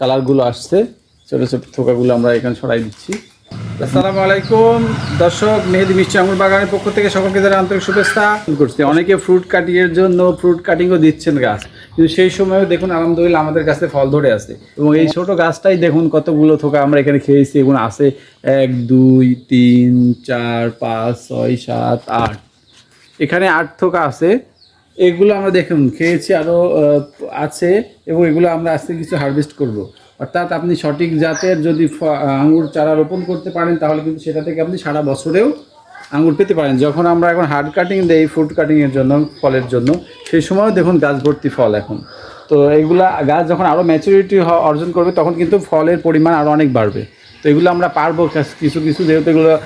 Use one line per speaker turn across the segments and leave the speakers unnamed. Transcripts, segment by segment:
কালারগুলো আসছে, ছোট ছোট থোকাগুলো আমরা এখানে সরাই দিচ্ছি। আসসালামু আলাইকুম, দর্শক, মেহেদি মিষ্টি আঙুর বাগানের পক্ষ থেকে সকলকে যারা আন্তরিক শুভেচ্ছা। করছি। অনেকে ফ্রুট কাটিং এর জন্য ফ্রুট কাটিংও দিচ্ছেন গাছ। কিন্তু সেই সময়ও দেখুন, আলহামদুলিল্লাহ আমাদের গাছে ফল ধরে আছে। এবং এই ছোট গাছটাই দেখুন, কতগুলো থোকা আমরা এখানে খেয়েছি। এবং আছে এক, দুই, তিন, চার, পাঁচ, ছয়, সাত, আট। এখানে আট থোকা আছে। এগুলো আমরা দেখুন, খেয়েছি আরও আছে এবং এগুলো আমরা আজকে কিছু হারভেস্ট করব। অর্থাৎ আপনি সঠিক জাতের যদি আঙ্গুর চারা রোপণ করতে পারেন, তাহলে কিন্তু সেটা থেকে আপনি সারা বছরেও আঙুর পেতে পারেন। যখন আমরা এখন হার্ড কাটিং দেই ফ্রুট কাটিংয়ের জন্য, ফলের জন্য, সেই সময়ও দেখুন গাছ ভর্তি ফল এখন। তো এগুলা গাছ যখন আরও ম্যাচুরিটি অর্জন করবে, তখন কিন্তু ফলের পরিমাণ আরও অনেক বাড়বে। তো এগুলো আমরা পারব কাছ- কিছু কিছু যেহেতু এগুলো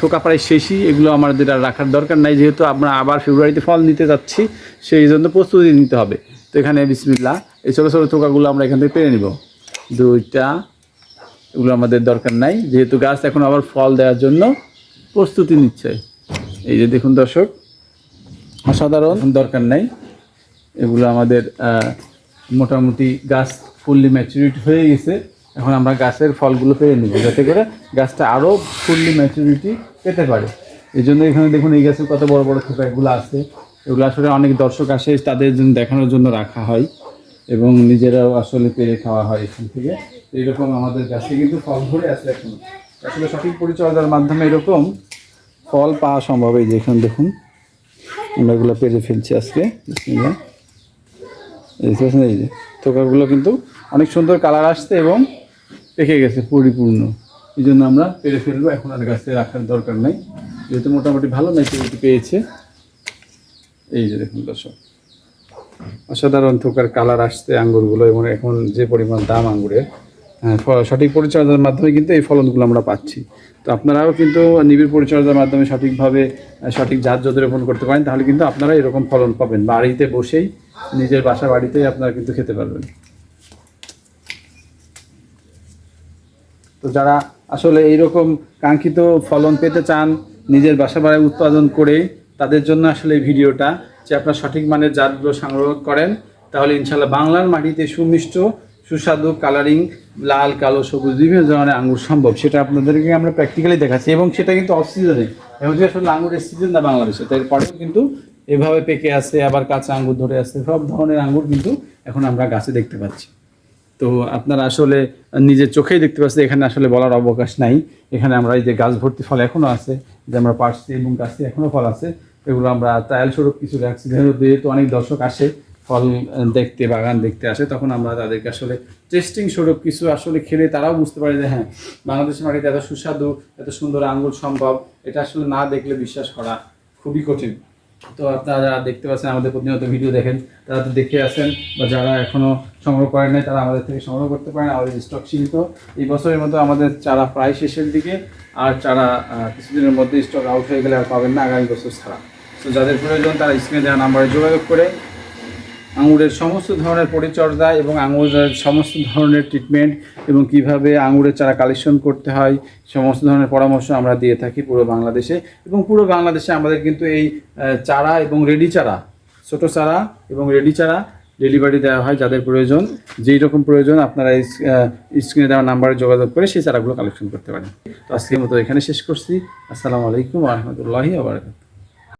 থোকা প্রায় শেষই এগুলো আমাদের আর রাখার দরকার নাই যেহেতু আমরা আবার ফেব্রুয়ারিতে ফল নিতে যাচ্ছি সেই জন্য প্রস্তুতি নিতে হবে। তো এখানে বিসমিল্লা এই ছোটো ছোটো থোকাগুলো আমরা এখান থেকে পেরে নিব। দুইটা এগুলো আমাদের দরকার নাই যেহেতু গাছ এখন আবার ফল দেওয়ার জন্য প্রস্তুতি নিচ্ছে। এই যে দেখুন দর্শক অসাধারণ। দরকার নাই। এগুলো আমাদের মোটামুটি গাছ ফুললি ম্যাচুরিটি হয়ে গেছে। এখন আমরা গাছের ফলগুলো পেরে নিব, যাতে করে গাছটা আরও ফুললি ম্যাচুরিটি পেতে পারে। এই জন্য এখানে দেখুন এই গাছের কত বড় বড় এগুলো আছে। এগুলো আসলে অনেক দর্শক আসে, তাদের জন্য দেখানোর জন্য রাখা হয় এবং নিজেরাও আসলে পেরে খাওয়া হয় এখান থেকে। এইরকম আমাদের গাছে কিন্তু ফল ধরে আছে এখন। আসলে সঠিক পরিচর্যার মাধ্যমে এরকম ফল পাওয়া সম্ভব। এই যে এখানে দেখুন, আমরা এগুলো পেরে ফেলছি আজকে। এই যে থোকাগুলো কিন্তু অনেক সুন্দর কালার আসছে এবং পেকে গেছে পরিপূর্ণ। এই জন্য আমরা পেরে ফেলব এখন আর গাছে রাখার দরকার নাই। যেহেতু মোটামুটি ভালো ম্যাচুরিটি পেয়েছে। এই যে দেখুন দর্শক। অসাধারণ থোকার কালার আসছে আঙ্গুরগুলো এবং এখন যে পরিমাণ দাম আঙ্গুরের হ্যাঁ, সঠিক পরিচর্যার মাধ্যমে কিন্তু এই ফলনগুলো আমরা পাচ্ছি। তো আপনারাও কিন্তু নিবিড় পরিচর্যার মাধ্যমে সঠিকভাবে সঠিক জাত যদি রোপণ করতে পারেন তাহলে কিন্তু আপনারা এরকম ফলন পাবেন। বাড়িতে বসেই নিজের বাসা বাড়িতেই আপনারা কিন্তু খেতে পারবেন। তো যারা আসলে এইরকম কাঙ্ক্ষিত ফলন পেতে চান, নিজের বাসা বাড়ায় উৎপাদন করে তাদের জন্য আসলে এই ভিডিওটা, যে আপনার সঠিক মানের জাতগুলো সংগ্রহ করেন, তাহলে ইনশাল্লাহ বাংলার মাটিতে সুমিষ্ট, সুস্বাদু কালারিং লাল, কালো, সবুজ, বিভিন্ন ধরনের আঙুর সম্ভব। সেটা আপনাদেরকে আমরা প্র্যাকটিক্যালি দেখাচ্ছি এবং সেটা কিন্তু অফ সিজনে যে আসলে আঙুরের সিজন না বাংলাদেশে তারপরেও কিন্তু এভাবে পেকে আছে আবার কাঁচা আঙ্গুর ধরে আছে সব ধরনের আঙ্গুর কিন্তু এখন আমরা গাছে দেখতে পাচ্ছি। তো আপনারা আসলে নিজের চোখেই দেখতে পাচ্ছেন, এখানে আসলে বলার অবকাশ নাই। এখানে আমরা এই যে গাছ ভর্তি ফল এখনও আছে যে আমরা পার্সি এবং গাছে এখনও ফল আছে, এগুলো আমরা ট্রায়াল স্বরূপ কিছু রাখছি যেহেতু অনেক দর্শক আসে, ফল দেখতে, বাগান দেখতে আসে, তখন আমরা তাদেরকে আসলে টেস্টিং স্বরূপ কিছু আসলে খেলে তারাও বুঝতে পারে যে হ্যাঁ বাংলাদেশের মাটিতে এত সুস্বাদু, এত সুন্দর আঙ্গুর সম্ভব, এটা আসলে না দেখলে বিশ্বাস করা খুবই কঠিন। তো আপনারা দেখতে পাচ্ছেন আমাদের প্রতিনিয়ত ভিডিও দেখেন, তারা তো দেখে আসেন, বা যারা এখনও সংগ্রহ করেন নাই, তারা আমাদের থেকে সংগ্রহ করতে পারেন, আমাদের স্টক সীমিত। এই বছরের মতো আমাদের চারা প্রায় শেষের দিকে, আর চারা কিছুদিনের মধ্যে স্টক আউট হয়ে গেলে আর পাবেন না আগামী বছর ছাড়া। তো যাদের প্রয়োজন তারা স্ক্রিনে দেওয়া নাম্বারে যোগাযোগ করে আঙুরের সমস্ত ধরনের পরিচর্যা এবং আঙুরের সমস্ত ধরনের ট্রিটমেন্ট এবং কীভাবে আঙুরের চারা কালেকশন করতে হয়, সমস্ত ধরনের পরামর্শ আমরা দিয়ে থাকি পুরো বাংলাদেশে। এবং পুরো বাংলাদেশে আমাদের কিন্তু এই চারা এবং রেডি চারা, ছোটো চারা এবং রেডি চারা ডেলিভারি দেওয়া হয় যাদের প্রয়োজন। যেই রকম প্রয়োজন আপনারা স্ক্রিনে দেওয়া নাম্বারে যোগাযোগ করে সেই চারাগুলো কালেকশন করতে পারেন। তো আজকের মতো এখানে শেষ করছি। আসসালামু আলাইকুম রহমতুল্লাহি আবরকাত